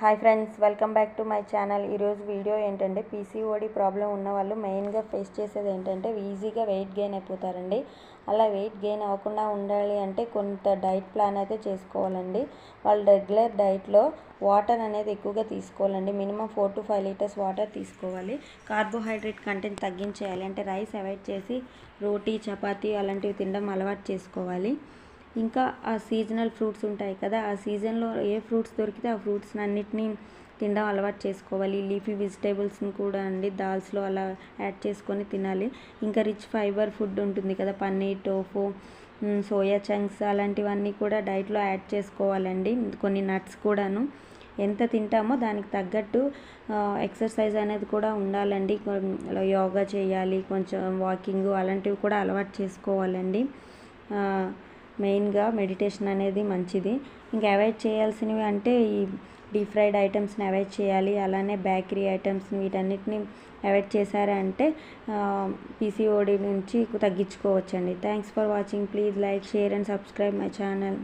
Hi friends welcome back to my channel. ఈరోజు video ఏంటంటే PCOD problem ఉన్న వాళ్ళు మెయిన్గా ఫేస్ చేసేది ఏంటంటే ఈజీగా వెయిట్ గెయిన్ అయిపోతారండి. అలా వెయిట్ గెయిన్ అవ్వకుండా ఉండాలి అంటే కొంత డైట్ ప్లాన్ అయితే చేసుకోవాలండి. వాళ్ళు రెగ్యులర్ డైట్లో వాటర్ అనేది ఎక్కువగా తీసుకోవాలండి. Minimum four to five litres water తీసుకోవాలి. కార్బోహైడ్రేట్ కంటెంట్ తగ్గించేయాలి. అంటే రైస్ అవాయిడ్ చేసి రోటీ చపాతీ అలాంటివి తినడం అలవాటు చేసుకోవాలి. ఇంకా ఆ సీజనల్ ఫ్రూట్స్ ఉంటాయి కదా ఆ సీజన్లో ఏ ఫ్రూట్స్ దొరికితే ఆ ఫ్రూట్స్ అన్నిటినీ తినడం అలవాటు చేసుకోవాలి. లీఫీ వెజిటేబుల్స్ని కూడా అండి దాల్స్లో అలా యాడ్ చేసుకొని తినాలి. ఇంకా రిచ్ ఫైబర్ ఫుడ్ ఉంటుంది కదా పన్నీర్ టోఫు సోయా చంక్స్ అలాంటివన్నీ కూడా డైట్లో యాడ్ చేసుకోవాలండి. కొన్ని నట్స్ కూడాను. ఎంత తింటామో దానికి తగ్గట్టు ఎక్సర్సైజ్ అనేది కూడా ఉండాలండి. యోగా చేయాలి కొంచెం వాకింగ్ అలాంటివి కూడా అలవాటు చేసుకోవాలండి. మెయిన్గా మెడిటేషన్ అనేది మంచిది. ఇంకా అవాయిడ్ చేయాల్సినవి అంటే ఈ డీప్ ఫ్రైడ్ ఐటమ్స్ని అవాయిడ్ చేయాలి. అలానే బేకరీ ఐటమ్స్ వీటన్నిటిని అవాయిడ్ చేశారంటే పీసీఓడి నుంచి తగ్గించుకోవచ్చండి. Thanks for watching. Please like share and subscribe my channel.